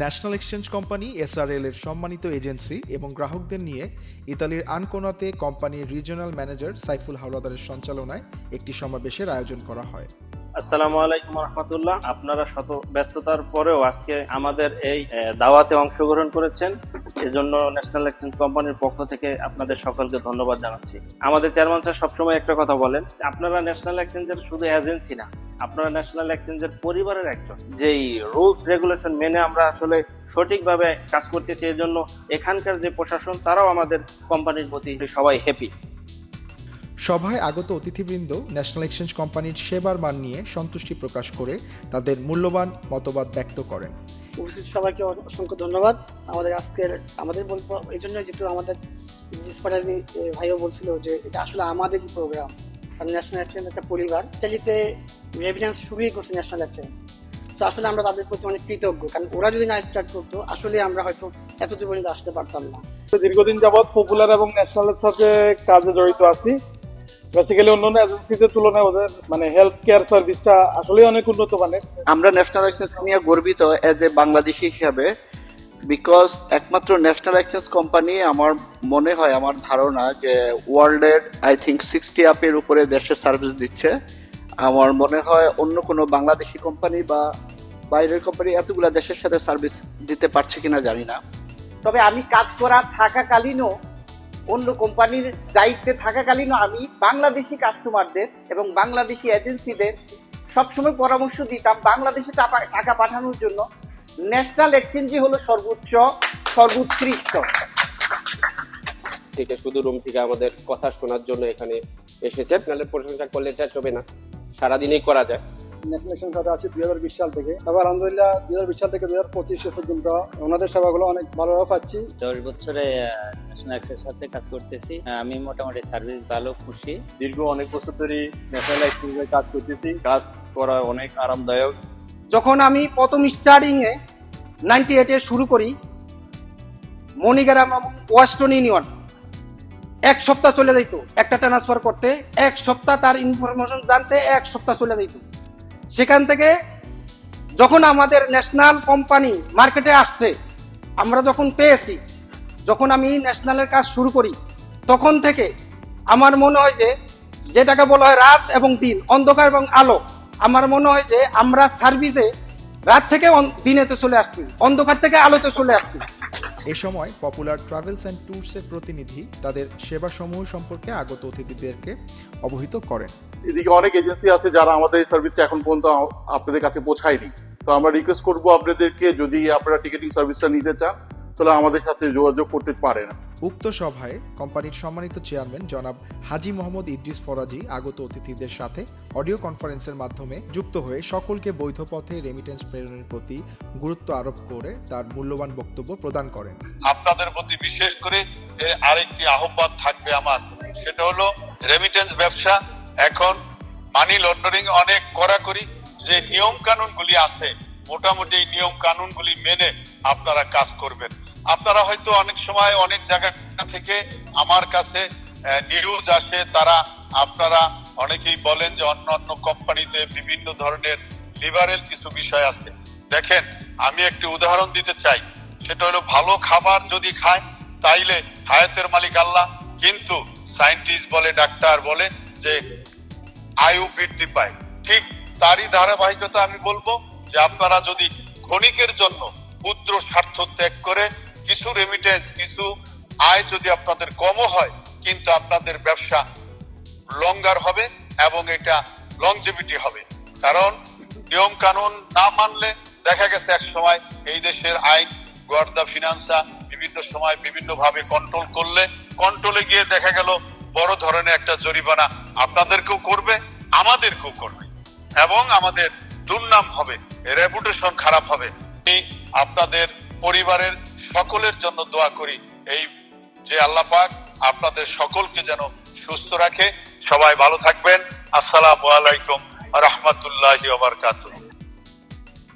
National exchange company SRL এর সম্মানিত agency এবং গ্রাহকদের নিয়ে ইতালির আনকোনাতে কোম্পানির রিজিওনাল ম্যানেজার সাইফুল হাওলাদারের সঞ্চালনায় একটি সমাবেশের আয়োজন করা হয়। আসসালামু আলাইকুম রহমতুল্লাহ। আপনারা শত ব্যস্ততার পরেও আজকে আমাদের এই দাওয়াতে অংশগ্রহণ করেছেন। এজন্য ন্যাশনাল এক্সচেঞ্জ কোম্পানির পক্ষ থেকে আপনাদের সকলকে ধন্যবাদ জানাচ্ছি। আমাদের চেয়ারম্যান স্যার সবসময় একটা কথা বলেন, আপনারা ন্যাশনাল এক্সচেঞ্জের শুধু এজেন্সি না, আপনারা ন্যাশনাল এক্সচেঞ্জের পরিবারের একজন। যেই রুলস রেগুলেশন মেনে আমরা আসলে সঠিকভাবে কাজ করতেছি এই জন্য এখানকার যে প্রশাসন, তারাও আমাদের কোম্পানির প্রতি সবাই হ্যাপি সভায় আগত অতিথিবৃন্দ ন্যাশনাল এক্সচেঞ্জ কোম্পানির সেবার মান নিয়ে সন্তুষ্টি প্রকাশ করে তাদের মূল্যবান মতবাদ ব্যক্ত করেন। উপস্থিত সবাইকে অসংখ্য ধন্যবাদ। আমাদের আজকের আমাদের বলব এই জন্য যেহেতু আমাদের জিসপারাজি ভাইও বলছিল যে এটা আসলে আমাদেরই প্রোগ্রাম কারণ ন্যাশনাল এক্সচেঞ্জ একটা পরিবার। ইটালিতে রেভিডেন্স শুরুই করছে ন্যাশনাল এক্সচেঞ্জ তো আসলে আমরা তাদের প্রতি অনেক কৃতজ্ঞ কারণ ওরা যদি না স্টার্ট করতো আসলে আমরা হয়তো এতদূর পর্যন্ত আসতে পারতাম না। দীর্ঘদিন যাবৎ পপুলার এবং ন্যাশনালের সাথে কাজে জড়িত আছি। বেসিক্যালি অন্যান্য এজেন্সিদের তুলনায় ওদের মানে হেলথ কেয়ার সার্ভিসটা আসলে অনেক উন্নত মানের। আমরা ন্যাশনাল এক্সচেঞ্জ নিয়ে গর্বিত এজ এ বাংলাদেশি হিসাবে বিকজ একমাত্র ন্যাশনাল এক্সচেঞ্জ কোম্পানি আমার মনে হয়, আমার ধারণা যে ওয়ার্ল্ডের আই থিঙ্ক সিক্সটি আপের উপরে দেশে সার্ভিস দিচ্ছে। আমার মনে হয়, অন্য কোনো বাংলাদেশি কোম্পানি বা বাইরের কোম্পানি এতগুলা দেশের সাথে সার্ভিস দিতে পারছে কিনা জানি না। তবে আমি কাজ করা থাকাকালীনও অন্য কোম্পানির দায়িত্বে থাকাকালীনও আমি বাংলাদেশি কাস্টমারদের এবং বাংলাদেশি এজেন্সিদের সবসময় পরামর্শ দিতাম বাংলাদেশে টাকা- পাঠানোর জন্য। ন্যাশনাল এক্সচেঞ্জই হলো সর্বোচ্চ, সর্বোৎকৃষ্ট। থেকে শুধু রুম থেকে আমাদের কথা শোনার জন্য এখানে এসেছে। নাহলে প্রশংসা করলে শেষ হবে না। সারাদিনই করা যায়। ন্যাশনাল এক্সচেঞ্জ সাথে আছি দুই হাজার বিশ সাল থেকে। তবে আলহামদুলিল্লাহ দুই হাজার বিশ সাল থেকে দুই হাজার পঁচিশ পর্যন্ত ওনাদের সেবাগুলো অনেক ভালোভাবে পাচ্ছি। দশ বছরে ন্যাশনাল এক্সের সাথে কাজ করতেছি। আমি মোটামুটি সার্ভিস ভালো খুশি। দীর্ঘ অনেক বছর ধরে ন্যাশনাল এক্সচেঞ্জে কাজ করতেছি। কাজ করা অনেক আরামদায়ক। যখন আমি প্রথম স্টার্টিং এ নাইনটি এইটে শুরু করি মণিগ্রাম এবং ওয়েস্টার্ন ইউনিয়ন এক সপ্তাহ চলে যাইতো একটা ট্রান্সফার করতে। এক সপ্তাহ তার ইনফরমেশন জানতে এক সপ্তাহ চলে যাইতো। সেখান থেকে যখন আমাদের ন্যাশনাল কোম্পানি মার্কেটে আসছে, আমরা যখন পেয়েছি, যখন আমি ন্যাশনালের কাজ শুরু করি, তখন থেকে আমার মনে হয় যে, যেটাকে বলা হয় রাত এবং দিন, অন্ধকার এবং আলো, আমার মনে হয় যে আমরা সার্ভিসে রাত থেকে অন- দিনেতে চলে আসছি, অন্ধকার থেকে আলোতে চলে আসছি। এ সময় পপুলার ট্রাভেলস অ্যান্ড ট্যুরসের প্রতিনিধি তাদের সেবাসমূহ সম্পর্কে আগত অতিথিদেরকে অবহিত করেন। এদিকে অনেক এজেন্সি আছে যারা আমাদের এই সার্ভিসটা এখন পর্যন্ত আপনাদের কাছে পৌঁছায়নি। তো আমরা রিকোয়েস্ট করব আপনাদেরকে যদি আপনারা টিকেটিং সার্ভিসটা নিতে চান তাহলে আমাদের সাথে যোগাযোগ করতে পারেন। উক্ত সভায় কোম্পানির সম্মানিত চেয়ারম্যান জনাব হাজি মোহাম্মদ ইদ্রিস ফরাজি আগত অতিথিদের সাথে অডিও কনফারেন্সের মাধ্যমে যুক্ত হয়ে সকলকে বৈধ পথে রেমিটেন্স প্রেরণের প্রতি গুরুত্ব আরোপ করে তার মূল্যবান বক্তব্য প্রদান করেন। আপনাদের প্রতি বিশেষ করে এর আরেকটি আহ্বান থাকবে আমার। সেটা হলো রেমিটেন্স ব্যবসা এখন মানি লন্ডারিং অনেক কড়াকড়ি, যে নিয়ম কানুনগুলি আছে, মোটামুটি এই নিয়ম কানুনগুলি মেনে আপনারা কাজ করবেন। আপনারা হয়তো অনেক সময় অনেক জায়গা থেকে আমার কাছে নিউজ আসে, তারা আপনারা অনেকেই বলেন যে অন্য অন্য কোম্পানিতে বিভিন্ন ধরনের লিবারেল কিছু বিষয় আছে। দেখেন, আমি একটি উদাহরণ দিতে চাই। সেটা হলো, ভালো খাবার যদি খায়, তাইলে হায়াতের মালিক আল্লাহ, কিন্তু সায়েন্টিস্ট বলে, ডাক্তার বলে যে আয়ু বৃদ্ধি পায়। ঠিক তারই ধারাবাহিকতা আমি বলব যে আপনারা যদি ক্ষণিকের জন্য ক্ষুদ্র স্বার্থ ত্যাগ করে, কিছু রেমিটেন্স কিছু আয় যদি আপনাদের কমও হয়, কিন্তু আপনাদের ব্যবসা লঙ্গার হবে এবং এটা লংজিভিটি হবে। কারণ নিয়ম কানুন না মানলে দেখা গেছে এক সময় এই দেশের আইন গোয়ার্দা ফিনান্সা বিভিন্ন সময় বিভিন্ন ভাবে কন্ট্রোল করলে কন্ট্রোলে গিয়ে দেখা গেল বড় ধরনের একটা জরিমানা আপনাদেরকেও করবে, আমাদেরকেও করবে এবং আমাদের দুর্নাম হবে রেপুটেশন খারাপ হবে। আপনাদের পরিবারের সকলের জন্য দোয়া করি, এই যে আল্লাহ পাক আপনাদের সকলকে যেন সুস্থ রাখে। সবাই ভালো থাকবেন। আসসালামু আলাইকুম রহমতুল্লাহি বারাকাতুহু।